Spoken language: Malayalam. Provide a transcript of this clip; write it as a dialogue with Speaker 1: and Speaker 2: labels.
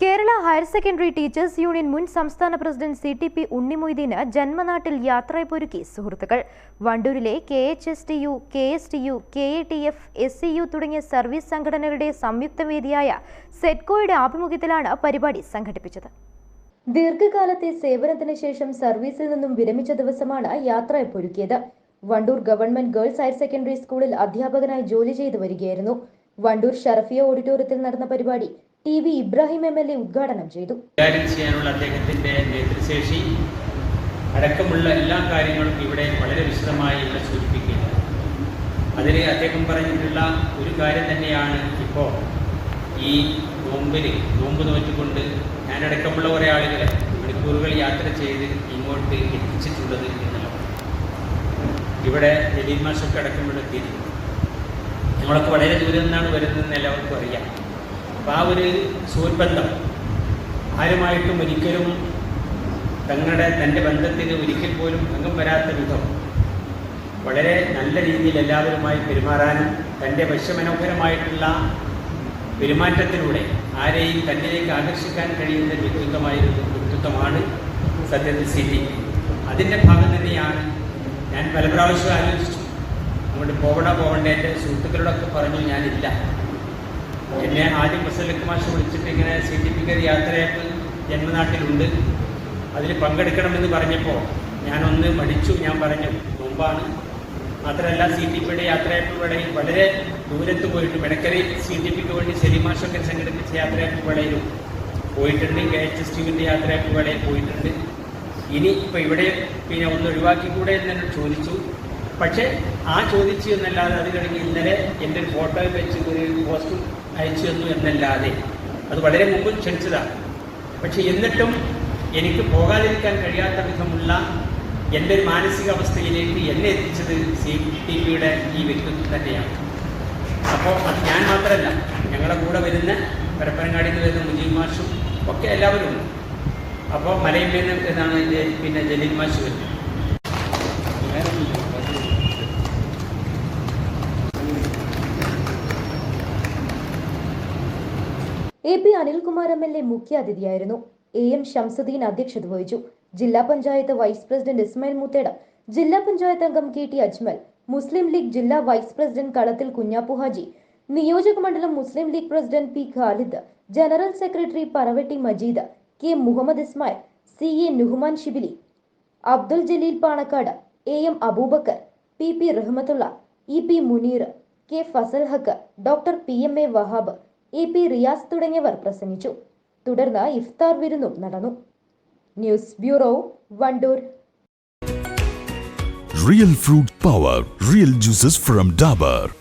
Speaker 1: Kerala higher secondary teachers union മുൻ സംസ്ഥാന പ്രസിഡന്റ് സി ടി പി ഉണ്ണിമൊയ്തീന് ജന്മനാട്ടിൽ യാത്രയപ്പൊരുക്കി സുഹൃത്തുക്കൾ വണ്ടൂരിലെ K H S T U K S T U K A T F S C U തുടങ്ങിയ സർവീസ് സംഘടനകളുടെ സംയുക്ത വേദിയായ സെറ്റ്കോയുടെ ആഭിമുഖ്യത്തിലാണ് പരിപാടി സംഘടിപ്പിച്ചത്. ദീർഘകാലത്തെ സേവനത്തിന് ശേഷം സർവീസിൽ നിന്നും വിരമിച്ച ദിവസമാണ് യാത്രയപ്പൊരുക്കിയത് Wandoor government girls higher secondary സ്കൂളിൽ അധ്യാപകനായി ജോലി ചെയ്തു വരികയായിരുന്നു. വണ്ടൂർ ഷറഫിയ ഓഡിറ്റോറിയത്തിൽ നടന്ന പരിപാടി T V Ibrahim M L A ഉദ്ഘാടനം ചെയ്തു.
Speaker 2: കൈകാര്യം ചെയ്യാനുള്ള അദ്ദേഹത്തിന്റെ നേതൃശേഷി അടക്കമുള്ള എല്ലാ കാര്യങ്ങളും ഇവിടെ വളരെ വിശദമായി ഇവിടെ സൂചിപ്പിക്കുക അതിന് അദ്ദേഹം പറഞ്ഞിട്ടുള്ള ഒരു കാര്യം തന്നെയാണ് ഇപ്പോൾ ഈ നോമ്പിൽ നോമ്പ് നോറ്റുകൊണ്ട് ഞാനടക്കമുള്ള കുറേ ആളുകളെ മണിക്കൂറുകൾ യാത്ര ചെയ്ത് ഇങ്ങോട്ട് എത്തിച്ചിട്ടുള്ളത് എന്നുള്ളത് ഇവിടെ ദലീൻ മാഷൊക്കെ അടക്കമുള്ള തിരി ഞങ്ങളൊക്കെ വളരെ ദൂരം നിന്നാണ് വരുന്നതെന്ന് എല്ലാവർക്കും അറിയാം. അപ്പം ആ ഒരു സുഹൃബന്ധം ആരുമായിട്ടും ഒരിക്കലും തങ്ങളുടെ തന്റെ ബന്ധത്തിന് ഒരിക്കൽ പോലും അംഗം വരാത്ത വിധം വളരെ നല്ല രീതിയിൽ എല്ലാവരുമായി പെരുമാറാനും തന്റെ വശ്യമനോഹരമായിട്ടുള്ള പെരുമാറ്റത്തിലൂടെ ആരെയും തന്നിലേക്ക് ആകർഷിക്കാൻ കഴിയുന്ന വ്യക്തിത്വമായിരുന്നു വ്യക്തിത്വമാണ് സത്യത്തിൽ സിറ്റി അതിന്റെ ഭാഗം തന്നെയാണ് ഞാൻ പല പ്രാവശ്യം ആലോചിച്ചു. അങ്ങോട്ട് പോവണ പോകണ്ട എന്റെ സുഹൃത്തുക്കളോടൊക്കെ പറഞ്ഞു ഞാനില്ല. എന്നെ ആദ്യം മുസലിക് മാഷ് വിളിച്ചിട്ട് ഇങ്ങനെ സി ടി പിക്ക് യാത്രയപ്പ് ജന്മനാട്ടിലുണ്ട്. അതിൽ പങ്കെടുക്കണമെന്ന് പറഞ്ഞപ്പോൾ ഞാനൊന്ന് മടിച്ചു. ഞാൻ പറഞ്ഞു മുമ്പാണ്. മാത്രമല്ല സി ടി പിയുടെ യാത്രയപ്പ് വേളയിൽ വളരെ ദൂരത്ത് പോയിട്ട് മെഡക്കരി സി ടി പിക്ക് വേണ്ടി സെലിമാഷൊക്കെ സംഘടിപ്പിച്ച യാത്രയപ്പ് വേളയിലും പോയിട്ടുണ്ട്. കെ എച്ച് എസ് ടിവിന്റെ യാത്രയപ്പ് വേളയിൽ പോയിട്ടുണ്ട്. ഇനി ഇപ്പോൾ ഇവിടെ പിന്നെ ഒന്ന് ഒഴിവാക്കിക്കൂടെ എന്ന് ചോദിച്ചു. പക്ഷേ ആ ചോദിച്ചു എന്നല്ലാതെ അത് കഴിഞ്ഞ് ഇന്നലെ എന്റെ ഒരു ഫോട്ടോ വെച്ച് ഒരു പോസ്റ്റ് അയച്ചു തന്നു എന്നല്ലാതെ അത് വളരെ മുമ്പ് ക്ഷണിച്ചതാണ്. പക്ഷെ എന്നിട്ടും എനിക്ക് പോകാതിരിക്കാൻ കഴിയാത്ത വിധമുള്ള എന്റെ മാനസികാവസ്ഥയിലേക്ക് എന്നെ എത്തിച്ചത് സി ടി പിയുടെ ഈ വ്യക്തിത്വം തന്നെയാണ്. അപ്പോൾ അത് ഞാൻ മാത്രമല്ല ഞങ്ങളുടെ കൂടെ വരുന്ന പരപ്പനങ്ങാടിയിൽ നിന്ന് വരുന്ന മുജീബ് മാഷും ഒക്കെ എല്ലാവരും ഉണ്ട്. അപ്പോൾ മലയിൽ നിന്ന് എന്നാണ് പിന്നെ ജലീൽ മാഷ് വരുന്നത്.
Speaker 1: A P Anilkumar M L A മുഖ്യാതിഥിയായിരുന്നു. A M Shamsuddin അധ്യക്ഷത വഹിച്ചു. ജില്ലാ പഞ്ചായത്ത് വൈസ് പ്രസിഡന്റ് ഇസ്മായിൽ മുത്തേട ജില്ലാ പഞ്ചായത്ത് അംഗം കെ ടി അജ്മൽ മുസ്ലിം ലീഗ് ജില്ലാ വൈസ് പ്രസിഡന്റ് കളത്തിൽ കുഞ്ഞാപ്പു ഹാജി നിയോജക മണ്ഡലം Muslim League president P Khalid general secretary Paravetti Majeed K Muhammad Ismail C A Nuhman Shibili Abdul Jaleel Panakkad A M Aboobacker P P Rahmathulla E P Muneer K Fasal Haq doctor P M A Wahab A P Riyas തുടങ്ങിയവർ പ്രസംഗിച്ചു. തുടർന്ന് ഇഫ്താർ വിരുന്നും നടന്നു. News bureau Wandoor.
Speaker 3: Real fruit power real juices from Dabur.